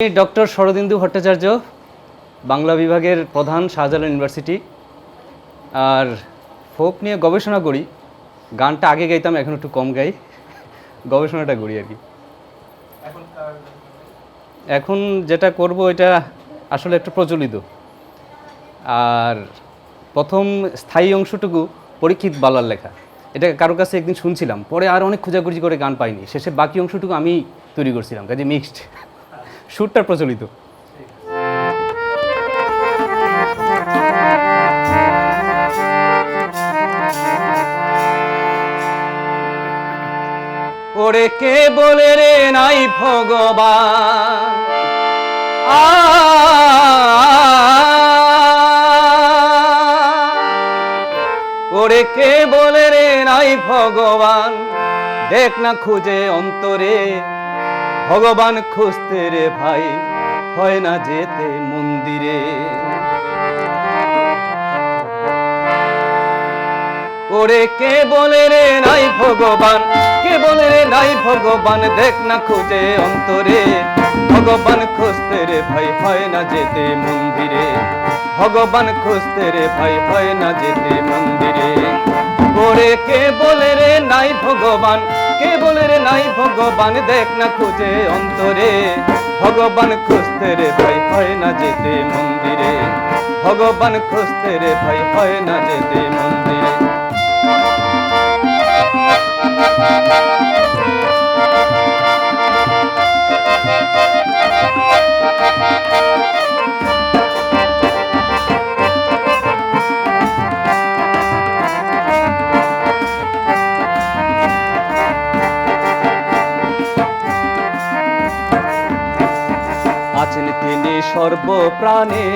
Doctor Sharadindu Bhattacharya, Bangla বিভাগের প্রধান Shahjalal university. আর folk নিয়ে গবেষণা করি, গানটা আগে গাইতাম, এখন একটু কম গাই। গবেষণাটা করি আর কি। এখন যেটা করব, এটা আসলে একটু প্রচলিত। আর প্রথম স্থায়ী অংশটুকু পরীক্ষিত বালার লেখা। এটা কারও কাছে একদিন শুনছিলাম, পরে আর অনেক খোঁজাখুঁজি করে গান পাইনি। শেষে বাকি অংশটুকু আমি তৈরি করছিলাম, কাজে মিক্সড সুরটা প্রচলিত। ওরে কে বলে রে নাই ভগবান? ওরে কে বলে রে নাই ভগবান? দেখ না খুঁজে অন্তরে। ভগবান খুঁজতে রে ভাই, হয় না যেতে মন্দিরে। ওরে কে বলে রে নাই ভগবান, কে বলে রে নাই ভগবান, দেখ না খুঁজে অন্তরে। ভগবান খুঁজতে রে ভাই, হয় না যেতে মন্দিরে। ভগবান খুঁজতে রে ভাই, হয় না যেতে মন্দিরে। ওরে কে বলে রে নাই ভগবান কে বলে রে নাই ভগবান, দেখ না খুঁজে অন্তরে। ভগবান খুঁজতে রে ভাই হয় না যেতে মন্দিরে। ভগবান খুঁজতে রে ভাই হয় না যেতে মন্দিরে। আছেন তিনি সর্বপ্রাণে।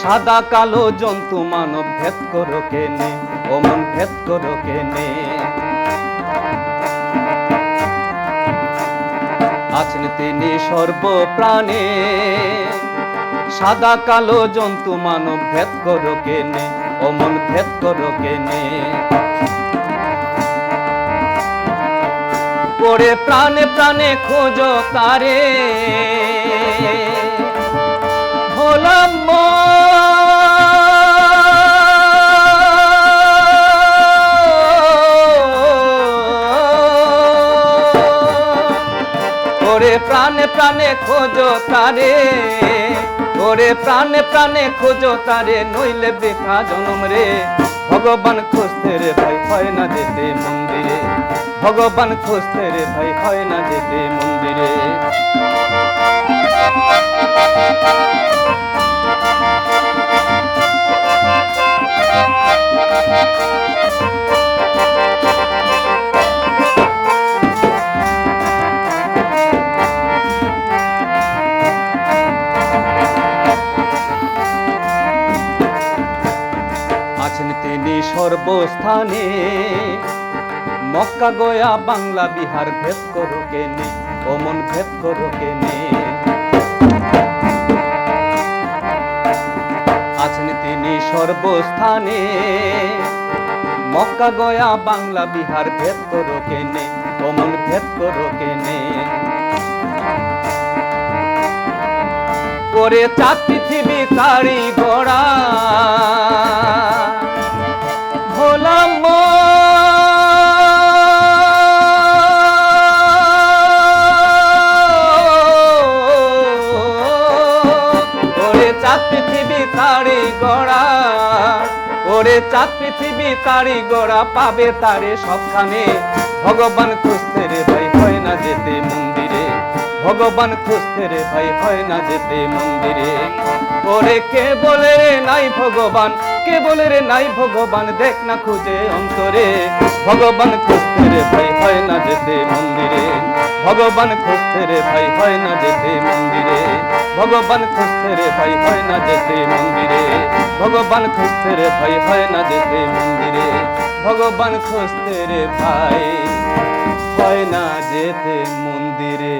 সাদা কালো জন্তু মানব ভেদ করো কেনে, অমন ভেদ করো কেনে। আছেন তিনি সর্বপ্রাণে, সাদা কালো জন্তু মানব ভেদ করো কেনে, অমন ভেদ করো কেনে। করে প্রাণে প্রাণে খোঁজো তারে। হলাম ওরে প্রাণে প্রাণে খোঁজো তারে। ওরে প্রাণে প্রাণে খোঁজো তারে, নইলে বেকা জনম রে। ভগবান খুঁজতে রে ভাই, হয় না যেতে মন্দিরে। ভগবান খুঁজতে রে ভাই, হয় না যেতে মন্দিরে। তিনি সর্বস্থানে। মক্কা গয়া বাংলা বিহার ভেদ করো কেনে অমন ভেদ করো কেনে আছেন তিনি সর্বস্থানে। মক্কা গয়া বাংলা বিহার ভেদ করো কেনে অমন ভেদ করো কেনে করে চাঁদ পৃথিবী তারি গড়া। ওরে চাঁদ পৃথিবী তারি গড়া। পাবে তারে সবখানে। ভগবান খুঁজতে রে ভাই হয় না যেতে মন্দিরে। ভগবান খুঁজতে রে ভাই, হয় না যেতে মন্দিরে। ওরে কে বলে রে নাই ভগবান, কে বলে রে নাই ভগবান, দেখ না খুঁজে অন্তরে। ভগবান খুঁজতে রে ভাই, হয় না যেতে মন্দিরে। ভগবান খুঁজতে রে ভাই, হয় না যেতে মন্দিরে। ভগবান খুঁজতে রে ভাই, হয় না যেতে মন্দিরে। ভগবান খুঁজতে রে ভাই, হয় না যেতে মন্দিরে। ভগবান খুঁজতে রে ভাই। হয় না যেতে মন্দিরে।